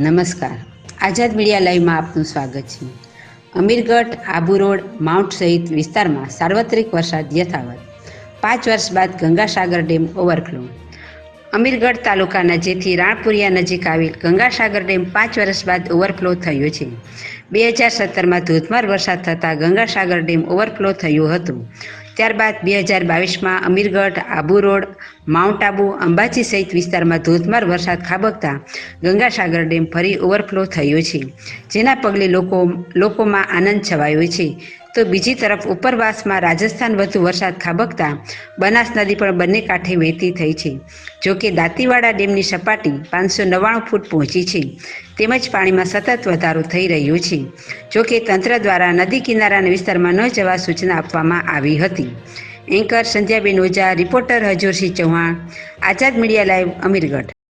નમસ્કાર. આઝાદ મીડિયા લાઈવમાં આપનું સ્વાગત છે. અમીરગઢ, આબુ રોડ, માઉન્ટ સહિત વિસ્તારમાં સાર્વત્રિક વરસાદ યથાવત. પાંચ વર્ષ બાદ ગંગાસાગર ડેમ ઓવરફ્લો. અમીરગઢ તાલુકાના જેથી રાણપુરિયા નજીક આવેલ ગંગાસાગર ડેમ પાંચ વર્ષ બાદ ઓવરફ્લો થયો છે. બે હજાર સત્તરમાં ધોધમાર વરસાદ થતાં ગંગાસાગર ડેમ ઓવરફ્લો થયું હતું. ત્યારબાદ બે હજાર બાવીસમાં અમીરગઢ, આબુ રોડ, માઉન્ટ આબુ, અંબાજી સહિત વિસ્તારમાં ધોધમાર વરસાદ ખાબકતા ગંગાસાગર ડેમ ફરી ઓવરફ્લો થયો છે, જેના પગલે લોકો, લોકોમાં આનંદ છવાયો છે. તો બીજી તરફ ઉપરવાસમાં રાજસ્થાન વધુ વરસાદ ખાબકતા બનાસ નદી પણ બંને કાંઠે વહેતી થઈ છે. જોકે દાંતીવાડા ડેમની સપાટી પાંચસો નવ્વાણું ફૂટ પહોંચી છે. તેમજ પાણીમાં સતત વધારો થઈ રહ્યો છે. જોકે તંત્ર દ્વારા નદી કિનારાના વિસ્તારમાં ન જવા સૂચના આપવામાં આવી હતી. Anchor Sandhyaben Ojha, reporter Hajorsinh Chauhan, Azad media live, Amirgadh.